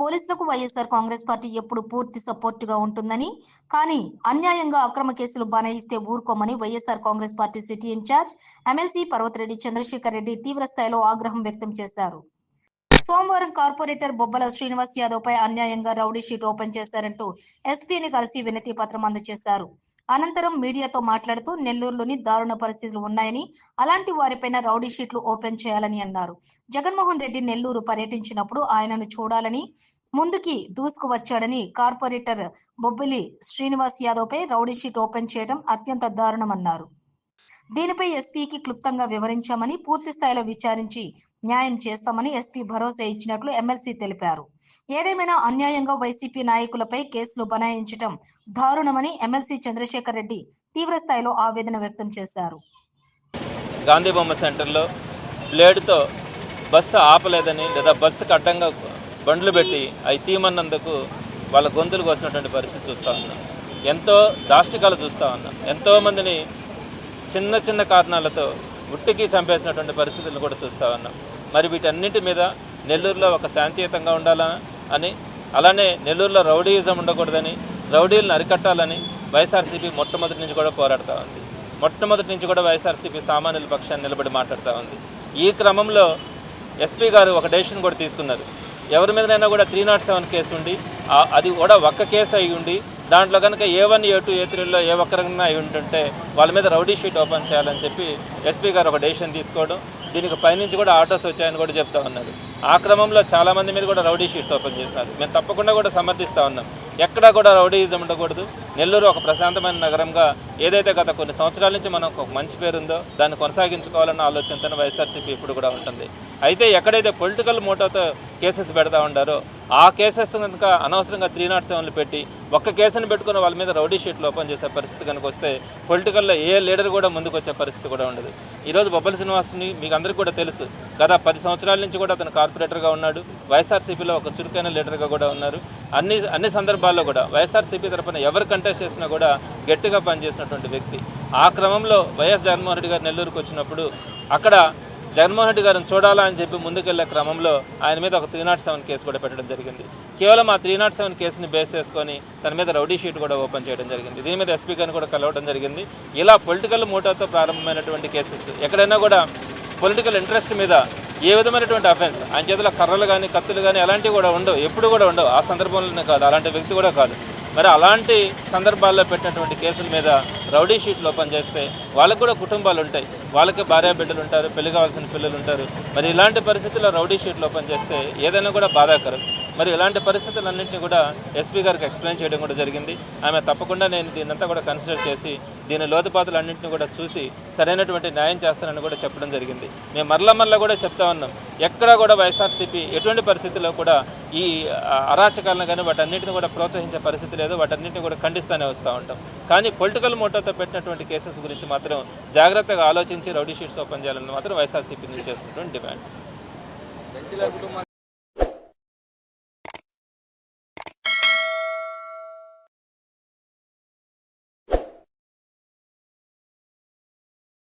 పోలీసులకు YSR Congress party ఎప్పుడు పూర్తి సపోర్టుగా ఉంటుందని కానీ అన్యాయంగా అక్రమ కేసులు బనాయిస్తే ఊరుకోమని YSR Congress party city incharge MLC Parvathareddy Chandrasekhar Reddy తీవ్ర స్థాయిలో ఆగ్రహం వ్యక్తం చేశారు. సోమవారం కార్పొరేటర్ బొబ్బల శ్రీనివాస్ యాదవ్ పై అన్యాయంగా రౌడీ షీట్ ఓపెన్ చేశారంటూ ఎస్పీని కలిసి వినతి పత్రం అందజేశారు. అనంతరం మీడియాతో మాట్లాడుతూ నెల్లూరులోని దారుణ పరిస్థితులు ఉన్నాయని అలాంటి వారిపైన రౌడీ షీట్లు ఓపెన్ చేయాలని అన్నారు. జగన్మోహన్ రెడ్డి నెల్లూరు పర్యటించినప్పుడు ఆయనను చూడాలని ముందుకి దూసుకువచ్చాడని కార్పొరేటర్ బొబ్బిలి శ్రీనివాస్ యాదవ్ పై రౌడీ షీట్ ఓపెన్ చేయడం అత్యంత దారుణమన్నారు. దీనిపై ఎస్పీకి క్లుప్తంగా వివరించామని పూర్తి స్థాయిలో విచారించి న్యాయం చేస్తామని ఎస్పీ భరోసా ఇచ్చినట్లు ఎమ్మెల్సీ తెలిపారు. ఏదేమైనా అన్యాయంగా వైసీపీ నాయకులపై కేసులు బనాయించడం దారుణమని ఎమ్మెల్సీ చంద్రశేఖర్ రెడ్డి తీవ్ర స్థాయిలో ఆవేదన వ్యక్తం చేశారు. గాంధీ బొమ్మ సెంటర్లో బ్లేడ్తో బస్సు ఆపలేదని లేదా బస్సుకు అడ్డంగా బండ్లు పెట్టి అవి తీమన్నందుకు వాళ్ళ గొంతులు కోసినటువంటి పరిస్థితి చూస్తూ ఉన్నాం. ఎంతో దాష్టికాలు చూస్తూ ఉన్నాం. ఎంతోమందిని చిన్న చిన్న కారణాలతో ఉట్టికి చంపేసినటువంటి పరిస్థితులను కూడా చూస్తూ ఉన్నాం. మరి వీటన్నింటి మీద నెల్లూరులో ఒక శాంతియుతంగా ఉండాలని అని అలానే నెల్లూరులో రౌడీయిజం ఉండకూడదని రౌడీలను అరికట్టాలని వైఎస్ఆర్సీపీ మొట్టమొదటి నుంచి కూడా పోరాడుతూ ఉంది. మొట్టమొదటి నుంచి కూడా వైఎస్ఆర్సీపీ సామాన్యుల పక్షాన్ని నిలబడి మాట్లాడుతూ ఉంది. ఈ క్రమంలో ఎస్పీ గారు ఒక డెసిషన్ కూడా తీసుకున్నారు. ఎవరి మీదనైనా కూడా త్రీ నాట్ సెవెన్ కేసు ఉండి అది కూడా ఒక్క కేసు అయి ఉండి దాంట్లో కనుక ఏ వన్ ఏ టూ ఏ త్రీలో ఏ ఒక్కరికైనా అయి ఉంటుంటే వాళ్ళ మీద రౌడీ షీట్ ఓపెన్ చేయాలని చెప్పి ఎస్పీ గారు ఒక డెసిషన్ తీసుకోవడం దీనికి పైనుంచి కూడా ఆటోస్ వచ్చాయని కూడా చెప్తా ఉన్నారు. ఆ క్రమంలో చాలామంది మీద కూడా రౌడీ షీట్స్ ఓపెన్ చేస్తారు మేము తప్పకుండా కూడా సమర్థిస్తూ ఉన్నాం. ఎక్కడా కూడా రౌడీయిజం ఉండకూడదు. నెల్లూరు ఒక ప్రశాంతమైన నగరంగా ఏదైతే గత కొన్ని సంవత్సరాల నుంచి మనకు ఒక మంచి పేరు ఉందో దాన్ని కొనసాగించుకోవాలన్న ఆలోచనతో వైఎస్ఆర్సీపీ ఇప్పుడు కూడా ఉంటుంది. అయితే ఎక్కడైతే పొలిటికల్ మోటోతో కేసెస్ పెడతా ఉండారో ఆ కేసెస్ కనుక అనవసరంగా త్రీ నాట్ సెవెన్లు పెట్టి ఒక్క కేసును పెట్టుకుని వాళ్ళ మీద రౌడీ షీట్లు ఓపెన్ చేసే పరిస్థితి కనుక వస్తే పొలిటికల్లో ఏ లీడర్ కూడా ముందుకు వచ్చే పరిస్థితి కూడా ఉండదు. ఈరోజు బొబ్బల శ్రీనివాస్ని మీకు అందరికీ కూడా తెలుసు గత పది సంవత్సరాల నుంచి కూడా అతను కార్పొరేటర్గా ఉన్నాడు వైఎస్ఆర్సీపీలో ఒక చురుకైన లీడర్గా కూడా ఉన్నారు. అన్ని అన్ని సందర్భాల్లో కూడా వైఎస్ఆర్సీపీ తరఫున ఎవరికంటే కంటెస్ట్ చేసినా కూడా గట్టిగా పనిచేసినటువంటి వ్యక్తి. ఆ క్రమంలో వైఎస్ జగన్మోహన్ రెడ్డి గారు నెల్లూరుకు వచ్చినప్పుడు అక్కడ జగన్మోహన్ రెడ్డి గారిని చూడాలా అని చెప్పి ముందుకెళ్ళే క్రమంలో ఆయన మీద ఒక త్రీ నాట్ సెవెన్ కేసు కూడా పెట్టడం జరిగింది. కేవలం ఆ త్రీ నాట్ సెవెన్ కేసుని బేస్ చేసుకొని తన మీద రౌడీ షీట్ కూడా ఓపెన్ చేయడం జరిగింది. దీని మీద ఎస్పీ గారిని కూడా కలవడం జరిగింది. ఇలా పొలిటికల్ మోటోతో ప్రారంభమైనటువంటి కేసెస్ ఎక్కడైనా కూడా పొలిటికల్ ఇంట్రెస్ట్ మీద ఏ విధమైనటువంటి అఫెన్స్ ఆయన చేతిలో కర్రలు కానీ కత్తులు కానీ అలాంటివి కూడా ఉండవు. ఎప్పుడు కూడా ఉండవు. ఆ సందర్భంలోనే కాదు. అలాంటి వ్యక్తి కూడా కాదు. మరి అలాంటి సందర్భాల్లో పెట్టినటువంటి కేసుల మీద రౌడీ షీట్లు ఓపెన్ చేస్తే వాళ్ళకు కూడా కుటుంబాలు ఉంటాయి. వాళ్ళకి భార్య బిడ్డలు ఉంటారు పెళ్ళి కావాల్సిన పిల్లలు ఉంటారు. మరి ఇలాంటి పరిస్థితుల్లో రౌడీ షీట్లు ఓపెన్ చేస్తే ఏదైనా కూడా బాధాకరం. మరి ఇలాంటి పరిస్థితులన్నింటినీ కూడా ఎస్పీ గారికి ఎక్స్ప్లెయిన్ చేయడం కూడా జరిగింది. ఆమె తప్పకుండా నేను దీన్నంతా కూడా కన్సిడర్ చేసి దీని లోతుపాతులన్నింటినీ కూడా చూసి సరైనటువంటి న్యాయం చేస్తానని కూడా చెప్పడం జరిగింది. మేము మరల మరల కూడా చెప్తా ఉన్నాం. ఎక్కడా కూడా వైఎస్ఆర్సీపీ ఎటువంటి పరిస్థితుల్లో కూడా ఈ అరాచకాలను కానీ వాటన్నిటిని కూడా ప్రోత్సహించే పరిస్థితి లేదు. వాటన్నిటిని కూడా ఖండిస్తూనే వస్తూ ఉంటాం. కానీ పొలిటికల్ మోటోతో పెట్టినటువంటి కేసెస్ గురించి మాత్రం జాగ్రత్తగా ఆలోచించి రౌడీ షీట్స్ ఓపెన్ చేయాలని మాత్రం వైఎస్ఆర్సీపీ నుంచి చేస్తున్నటువంటి డిమాండ్.